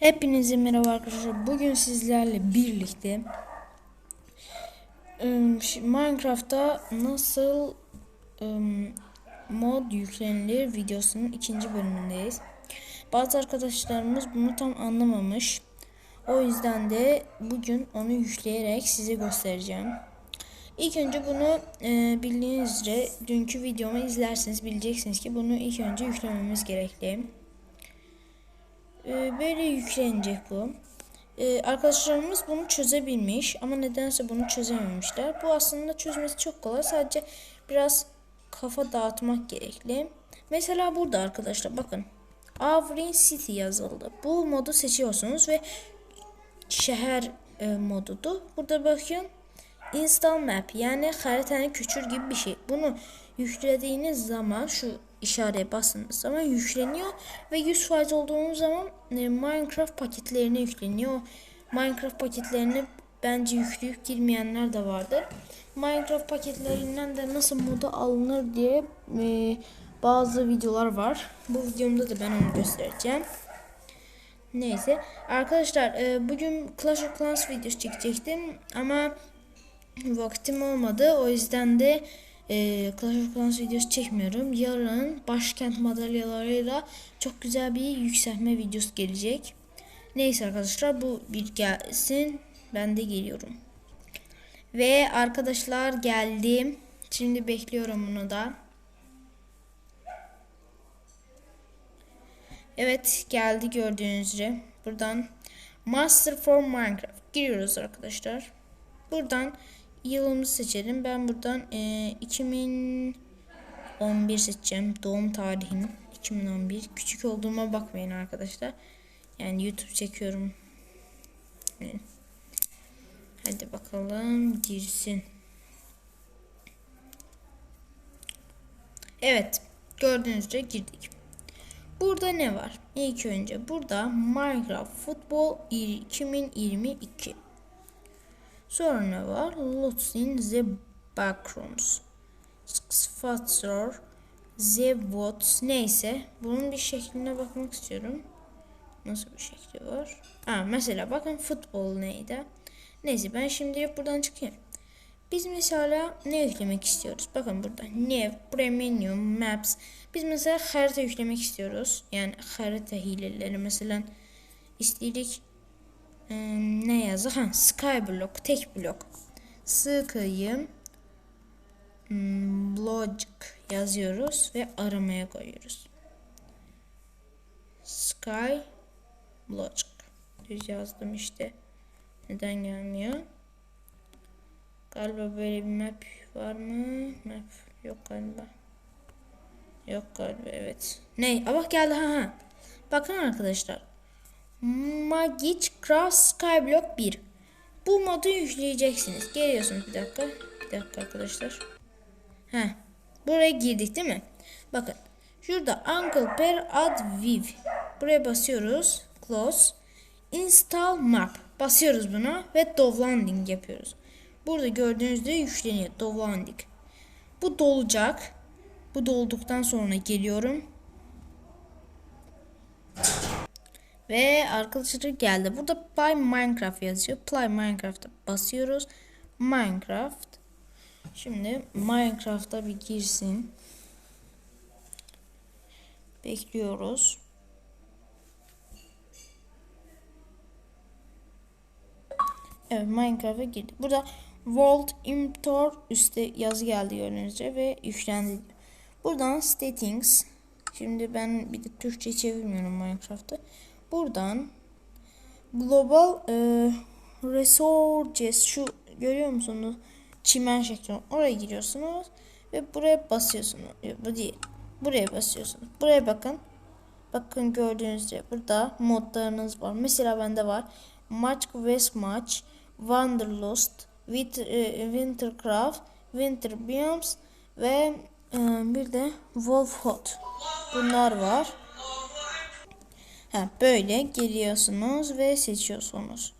Hepinize merhaba arkadaşlar. Bugün sizlerle birlikte Minecraft'ta nasıl mod yüklenilir videosunun ikinci bölümündeyiz. Bazı arkadaşlarımız bunu tam anlamamış. O yüzden de bugün onu yükleyerek size göstereceğim. İlk önce bunu e, bildiğiniz üzere dünkü videomu izlerseniz bileceksiniz ki bunu ilk önce yüklememiz gerekli. Ee, böyle yüklenecek bu. Ee, arkadaşlarımız bunu çözebilmiş ama nedense bunu çözememişler. Bu aslında çözmesi çok kolay. Sadece biraz kafa dağıtmak gerekli. Mesela burada arkadaşlar bakın. Avrin City yazıldı. Bu modu seçiyorsunuz ve şehir e, modudu. Burada bakın install map yani haritanın küçür gibi bir şey. Bunu yüklediğiniz zaman şu işareye bastığınız zaman yükleniyor ve 100% olduğunuz zaman e, Minecraft paketlerine yükleniyor. Minecraft paketlerini bence yükleyip girmeyenler de vardır. Minecraft paketlerinden de nasıl moda alınır diye e, bazı videolar var. Bu videomda da ben onu göstereceğim. Neyse arkadaşlar e, bugün Clash of Clans videosu çekecektim ama vaktim olmadı. O yüzden de e, Clash of Clans videosu çekmiyorum. Yarın başkent madalyalarıyla çok güzel bir yükselme videosu gelecek. Neyse arkadaşlar bu bir gelsin. Ben de geliyorum. Ve arkadaşlar geldim. Şimdi bekliyorum bunu da. Evet geldi gördüğünüz üzere. Buradan Master for Minecraft giriyoruz arkadaşlar. Buradan yılımızı seçelim. Ben buradan e, 2011 seçeceğim. Doğum tarihim 2011. Küçük olduğuma bakmayın arkadaşlar. Yani YouTube çekiyorum. Hadi bakalım girsin. Evet. Gördüğünüz üzere girdik. Burada ne var? İlk önce burada Minecraft Football 2022. Sonra ne var? Lots in the Backrooms. Sponsor The Votes neyse. Bunun bir şekline bakmak istiyorum. Nasıl bir şekli var? Ha, mesela bakın futbol neydi? Neyse ben şimdi buradan çıkayım. Biz mesela ne yüklemek istiyoruz? Bakın burada New, Premium, Maps. Biz mesela harita yüklemek istiyoruz. Yani harita hileleri mesela istedik ee, ne yazı? Ha, Skyblock, tek blok. Sıkayım. Hmm, Logic yazıyoruz ve aramaya koyuyoruz. Sky Logic. Düz yazdım işte. Neden gelmiyor? Galiba böyle bir map var mı? Map yok galiba. Yok galiba evet. Ne? Aa bak geldi ha ha. Bakın arkadaşlar. Magic Craft Skyblock 1. Bu modu yükleyeceksiniz. Geliyorsunuz bir dakika. Bir dakika arkadaşlar. He. Buraya girdik değil mi? Bakın. Şurada Uncle Per Add Viv. Buraya basıyoruz. Close. Install Map. Basıyoruz buna ve Dovlanding yapıyoruz. Burada gördüğünüzde yükleniyor. Dovlanding. Bu dolacak. Bu dolduktan sonra geliyorum. Ve arkadaşlar geldi. Burada Play Minecraft yazıyor. Play Minecraft'a basıyoruz. Minecraft. Şimdi Minecraft'a bir girsin. Bekliyoruz. Evet Minecraft'a girdi. Burada World Import üstte yazı geldi üzere ve yüklendi. Buradan Settings. Şimdi ben bir de Türkçe çevirmiyorum Minecraft'ı. Buradan Global e, Resources şu görüyor musunuz? Çimen şekli. Oraya giriyorsunuz ve buraya basıyorsunuz. Yok, bu değil. Buraya basıyorsunuz. Buraya bakın. Bakın gördüğünüz üzere burada modlarınız var. Mesela bende var. Match West Match, Wanderlust, e, Wintercraft, Winter Biomes ve e, bir de Wolf Hot. Bunlar var. Ha, böyle geliyorsunuz ve seçiyorsunuz.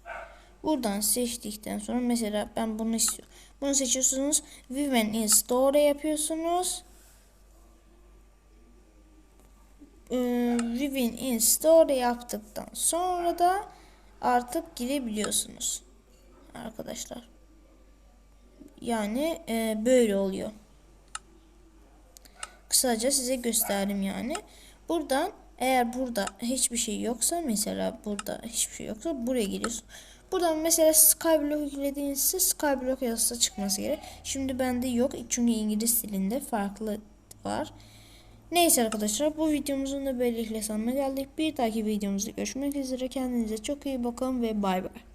Buradan seçtikten sonra mesela ben bunu istiyorum. Bunu seçiyorsunuz. Viven install'e yapıyorsunuz. e, Vivin install yaptıktan sonra da artık girebiliyorsunuz. Arkadaşlar. Yani e, böyle oluyor. Kısaca size gösterdim yani. Buradan eğer burada hiçbir şey yoksa mesela burada hiçbir şey yoksa buraya geliyorsun. Buradan mesela Skyblock yüklediğinizde Skyblock yazısı çıkması gerek. Şimdi bende yok çünkü İngiliz dilinde farklı var. Neyse arkadaşlar bu videomuzun da böylelikle sonuna geldik. Bir dahaki videomuzda görüşmek üzere. Kendinize çok iyi bakın ve bay bay.